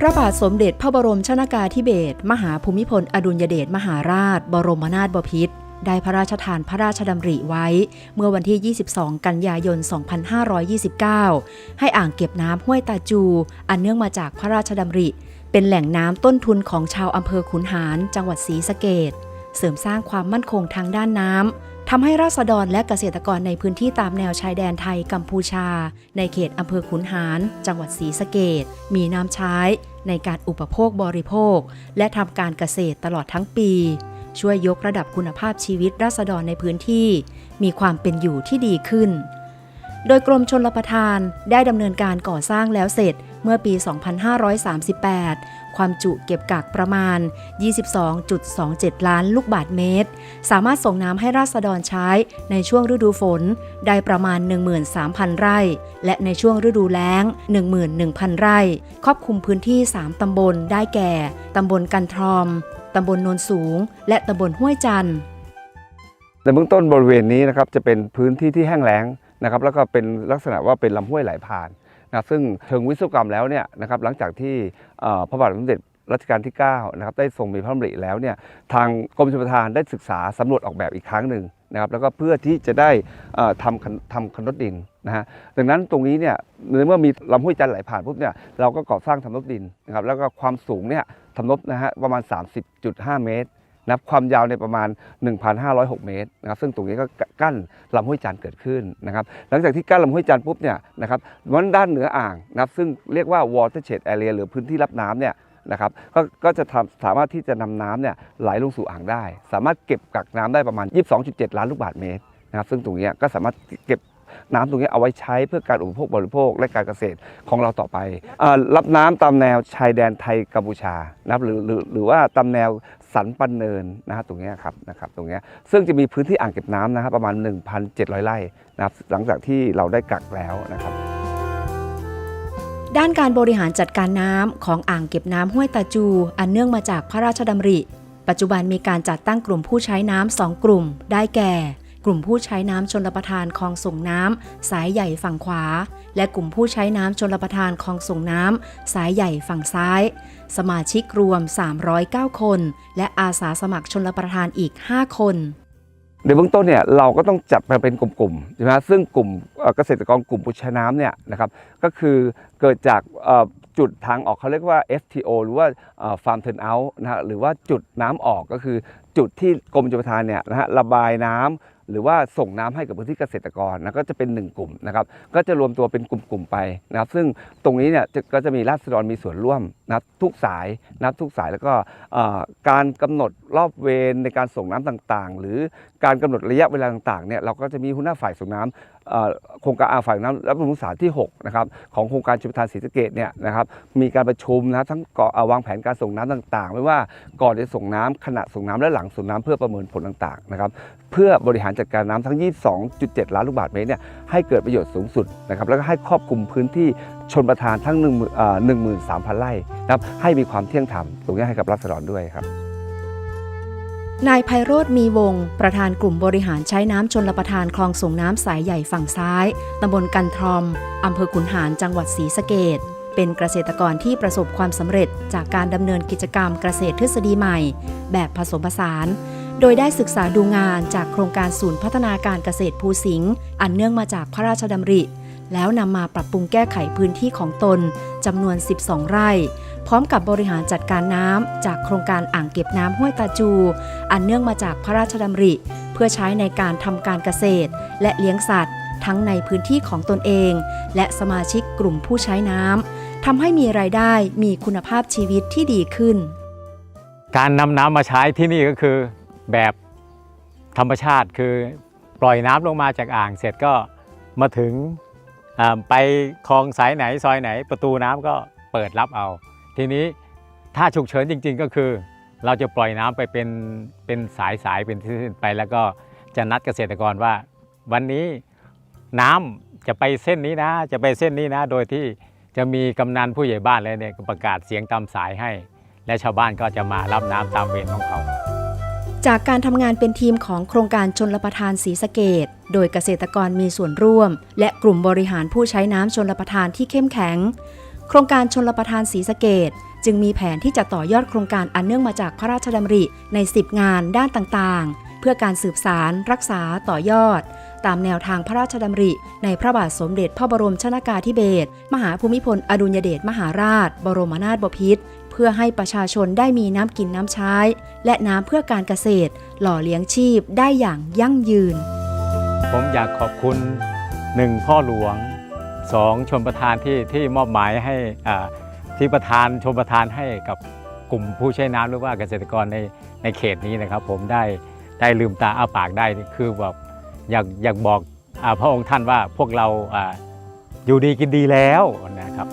พระบาทสมเด็จพระบรมชนากาธิเบศรมหาภูมิพล อดุลยเดชมหาราช บรมนาถบพิตรได้พระราชทานพระราชดำริไว้ เมื่อวันที่ 22 กันยายน 2529 ให้อ่างเก็บน้ำห้วยตาจู อันเนื่องมาจากพระราชดำริ เป็นแหล่งน้ำต้นทุนของชาวอำเภอขุนหาร จังหวัดศรีสะเกดเสริมสร้างความมั่นคงทางด้านน้ำ ทำให้ราษฎรและเกษตรกรในพื้นที่ตามแนวชายแดนไทยกัมพูชา ในเขตอำเภอขุนหาร จังหวัดศรีสะเกดมีน้ำใช้ ในการอุปโภคบริโภค และทำการเกษตรตลอดทั้งปี ช่วยยกระดับคุณภาพชีวิตราษฎรในพื้นที่ มีความเป็นอยู่ที่ดีขึ้น โดยกรมชนรประทานได้ดำเนินการก่อสร้างแล้วเสร็จเมื่อปี 2538 ความจุเก็บกักประมาณ 22.27 ล้านลูกบาทเมตร สามารถส่งน้ำให้ราษฎรใช้ในช่วงฤดูฝนได้ประมาณ 13,000 ไร่ และในช่วงฤดูแล้ง 11,000 ไร่ ครอบคลุมพื้นที่ 3 ตำบลได้แก่ ตำบลกันทรอม ตำบลโนนสูง และตำบลห้วยจันทร์ในเบื้องต้นบริเวณนี้นะครับจะเป็นพื้นที่ที่แห้งแล้งนะครับแล้วก็เป็นลักษณะว่าเป็นลำห้วยไหลผ่าน นะซึ่งเชิงวิศวกรรมแล้วเนี่ยนะครับหลังจากที่พระบาทสมเด็จรัชกาลที่9นะครับได้ทรงมีพระดำริแล้วเนี่ยทางกรมชลประทานได้ศึกษาสำรวจออกแบบอีกครั้งหนึ่งนะครับแล้วก็เพื่อที่จะได้ทำทำคันรถดินนะฮะดังนั้นตรงนี้เนี่ยในเมื่อมีลำห้วยจันไหลผ่านปุ๊บเนี่ยเราก็ก่อสร้างทำรถดินนะครับแล้วก็ความสูงเนี่ยทำรถนะฮะประมาณ 30.5 เมตร นะครับความยาวในประมาณ 1,506 เมตรนะครับซึ่งตรงนี้ก็กั้นลำห้วยจันเกิดขึ้นนะครับหลังจากที่กั้นลำห้วยจันปุ๊บเนี่ยนะครับวันด้านเหนืออ่างนะครับซึ่งเรียกว่า watershed area หรือพื้นที่รับน้ำเนี่ยนะครับก็ก็จะสามารถที่จะนำน้ำเนี่ยไหลลงสู่อ่างได้ สามารถเก็บกักน้ำได้ประมาณ 22.7 ล้านลูกบาศก์เมตรนะครับซึ่งตรงนี้ก็สามารถเก็บน้ำตรงนี้เอาไว้ใช้เพื่อการอุปโภคบริโภคและการเกษตรของเราต่อไปอรับน้ำตามแนวชายแดนไทยกัมพูชานะครับหรือหรือหรือว่าตามแนว สันปันเนินนะฮะตรงนี้ครับนะครับตรงนี้ซึ่งจะมีพื้นที่อ่างเก็บน้ำนะฮะประมาณ 1,700 ไร่นะครับหลังจากที่เราได้กักแล้วนะครับ ด้านการบริหารจัดการน้ำของอ่างเก็บน้ำห้วยตาจู อันเนื่องมาจากพระราชดำริ ปัจจุบันมีการจัดตั้งกลุ่มผู้ใช้น้ำสองกลุ่ม ได้แก่ กลุ่มผู้ใช้น้ำชนรประทานคลองส่งน้ำสายใหญ่ฝั่งขวา และกลุ่มผู้ใช้น้ำชนรประทานคลองส่งน้ำสายใหญ่ฝั่งซ้าย สมาชิกรวม 309 คน และอาสาสมัครชนรประทานอีก 5 คนในเบื้องต้นเนี่ยเราก็ต้องจัดมาเป็นกลุ่มๆใช่ไหมซึ่งกลุ่มเกษตรกรกลุ่มผู้ใช้น้ำเนี่ยนะครับก็คือเกิดจากจุดทางออกเขาเรียกว่า FTO หรือว่าฟาร์มเทิร์นเอาท์นะฮะหรือว่าจุดน้ำออกก็คือจุดที่กรมชลประทานเนี่ยนะฮะระบายน้ำ หรือว่าส่งน้ำให้กับพื้นที่เกษตรกรนะก็จะเป็น 1 กลุ่มนะครับก็จะรวมตัวเป็นกลุ่มๆไปนะครับซึ่งตรงนี้เนี่ยก็จะมีราษฎรมีส่วนร่วมนะทุกสายนับทุกสายแล้วก็การกำหนดรอบเวรในการส่งน้ำต่างๆ หรือการกำหนดระยะเวลาต่างๆเนี่ยเราก็จะมีหัวหน้าฝ่ายส่งน้ำเอ่อ โครงการอาฝ่ายน้ำและบำรุงสารที่6นะครับของโครงการชลประทานศรีสะเกดเนี่ยนะครับมีการประชุมนะทั้งก่อเอ่อวางแผนการส่งน้ำต่างๆ ไม่ว่าก่อนจะส่งน้ำขณะส่งน้ำและหลังส่งน้ำเพื่อประเมินผลต่างๆนะครับเพื่อบริหารจัดการน้ำทั้ง 22.7 ล้านลูกบาศก์เมตรเนี่ยให้เกิดประโยชน์สูงสุดนะครับแล้วก็ให้ครอบคลุมพื้นที่ชนประทานทั้ง1 0 0 0เอ่อ13,000 ไร่นะครับให้มีความเที่ยงธรรมตรงนี้ให้กับรัษฎรด้วยครับ นายไพโรธมีวงศ์ประธานกลุ่มบริหารใช้น้ำชนรประทานคลองส่งน้ำสายใหญ่ฝั่งซ้าย ตำบลกันทรอม อำเภอขุนหารจังหวัดศรีสะเกดเป็นเกษตรกรที่ประสบความสำเร็จจากการดำเนินกิจกรรมเกษตรทฤษฎีใหม่ แบบผสมผสาน โดยได้ศึกษาดูงานจากโครงการศูนย์พัฒนาการเกษตรภูสิงห์อันเนื่องมาจากพระราชดำริ แล้วนำมาปรับปรุงแก้ไขพื้นที่ของตนจำนวน 12 ไร่ พร้อมกับบริหารจัดการน้ำจากโครงการอ่างเก็บน้ำห้วยตาจู อันเนื่องมาจากพระราชดำริ เพื่อใช้ในการทำการเกษตร และเลี้ยงสัตว์ ทั้งในพื้นที่ของตนเอง และสมาชิกกลุ่มผู้ใช้น้ำทำให้มีรายได้มีคุณภาพชีวิตที่ดีขึ้น การนำน้ำมาใช้ที่นี่ก็คือแบบธรรมชาติคือปล่อยน้ำลงมาจากอ่างเสร็จก็มาถึง ไปคลองสายไหนซอยไหนประตูน้ำก็เปิดรับเอา ทีนี้ถ้าฉุกเฉินจริง ๆ ก็คือ เราจะปล่อยน้ำไปเป็นเป็นสายสายเป็นที่ไป แล้วก็จะนัดเกษตรกรว่า วันนี้น้ำจะไปเส้นนี้นะ จะไปเส้นนี้นะ โดยที่จะมีกำนันผู้ใหญ่บ้านเลยเนี่ยประกาศเสียงตามสายให้ และชาวบ้านก็จะมารับน้ำตามเวรของเขา จากการทำงานเป็นทีมของโครงการชนรประทานศรีสะเกดโดยเกษตรกรมีส่วนร่วม และกลุ่มบริหารผู้ใช้น้ำชนรประทานที่เข้มแข็ง โครงการชนรประทานศรีสะเกดจึงมีแผนที่จะต่อยอดโครงการอันเนื่องมาจากพระราชดำริใน 10 งานด้านต่างๆ เพื่อการสืบสารรักษาต่อยอด ตามแนวทางพระราชดำริ ในพระบาทสมเด็จพระบรมชนากาธิเบศรมหาภูมิพลอดุลยเดชมหาราช บรมนาถบพิตร พื่อให้ประชาชนได้มีน้ำกินน้ำใช้ และน้ำเพื่อการเกษตร หล่อเลี้ยงชีพได้อย่างยั่งยืน ผมอยากขอบคุณหนึ่งพ่อหลวงสองชมประธานที่ที่มอบหมายให้อ่าที่ประธานชมประธานให้กับกลุ่มผู้ใช้น้ำหรือว่าเกษตรกรในในเขตนี้นะครับ ผมได้ได้ลืมตาอ้าปากได้คือแบบอยากอยากบอกอพระองค์ท่านว่าพวกเราอาอยู่ดีกินดีแล้วนะครับ